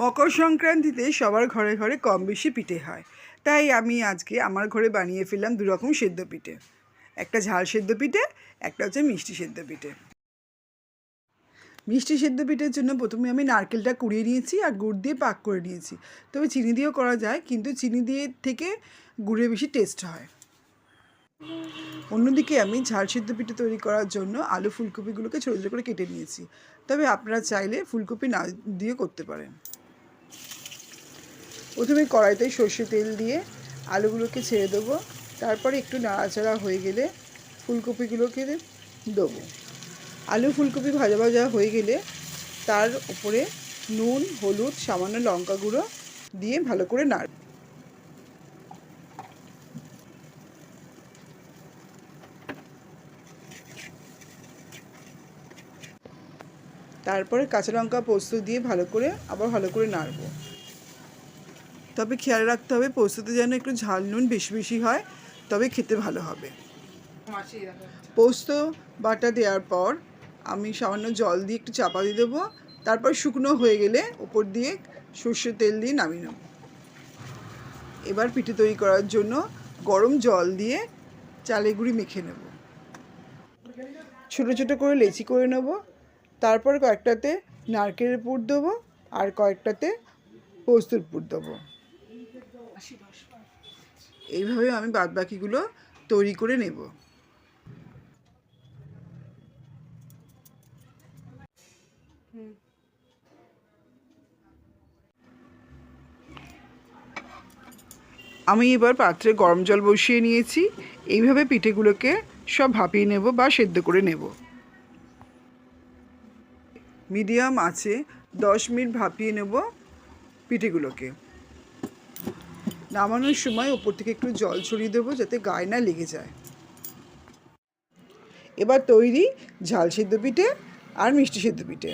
মকর সংক্রান্তিতে সবার ঘরে ঘরে কম বেশি পিঠে হয়। তাই আমি আজকে আমার ঘরে বানিয়ে ফেললাম দু রকম সেদ্ধ পিঠে। একটা ঝাল সেদ্ধ পিঠে, একটা হচ্ছে মিষ্টি সেদ্ধ পিঠে। মিষ্টি সেদ্ধ পিঠের জন্য প্রথমে আমি নারকেলটা কুড়িয়ে নিয়েছি আর গুড় দিয়ে পাক করে নিয়েছি। তবে চিনি দিয়েও করা যায়, কিন্তু চিনি দিয়ে থেকে গুড়ে বেশি টেস্ট হয়। অন্যদিকে আমি ঝাল সিদ্ধ পিঠে তৈরি করার জন্য আলু ফুলকপিগুলোকে ছোটো ছোটো করে কেটে নিয়েছি। তবে আপনারা চাইলে ফুলকপি না দিয়ে করতে পারেন। প্রথমে কড়াইতে সর্ষে তেল দিয়ে আলুগুলোকে ছেড়ে দেবো। তারপরে একটু নাড়াচাড়া হয়ে গেলে ফুলকপিগুলোকে দেবো। আলু ফুলকপি ভাজা ভাজা হয়ে গেলে তার উপরে নুন, হলুদ, সামান্য লঙ্কা গুঁড়ো দিয়ে ভালো করে নাড় তারপরে কাঁচা লঙ্কা পোস্ত দিয়ে ভালো করে, আবার ভালো করে নাড়বো। তবে খেয়াল রাখতে হবে পোস্ততে যেন একটু ঝাল নুন বেশি বেশি হয়, তবে খেতে ভালো হবে। পোস্ত, বাটা দেওয়ার পর আমি সামান্য জল দিয়ে একটু চাপা দিয়ে দেবো, তারপর শুকনো হয়ে গেলে উপর দিয়ে সর্ষের তেল দিয়ে নামিয়ে নেব। এবার পিঠে তৈরি করার জন্য গরম জল দিয়ে চালের গুঁড়ি মেখে নেব। ছোটো ছোটো করে লেচি করে নেব, তারপর কয়েকটাতে নারকেলের পুর দেবো আর কয়েকটাতে পোস্তর পুর দেবো। এইভাবে আমি বাদবাকিগুলো তৈরি করে নেব। আমি এবার পাত্রে গরম জল বসিয়ে নিয়েছি। এইভাবে পিঠেগুলোকে সব ভাপিয়ে নেব বা সেদ্ধ করে নেব। মিডিয়াম আছে দশ মিনিট ভাপিয়ে নেব পিঠেগুলোকে। নামানোর সময় ওপর থেকে একটু জল ছড়িয়ে দেবো যাতে গায়ে না লেগে যায়। এবার তৈরি ঝাল সেদ্ধ পিঠে আর মিষ্টি সেদ্ধ পিঠে।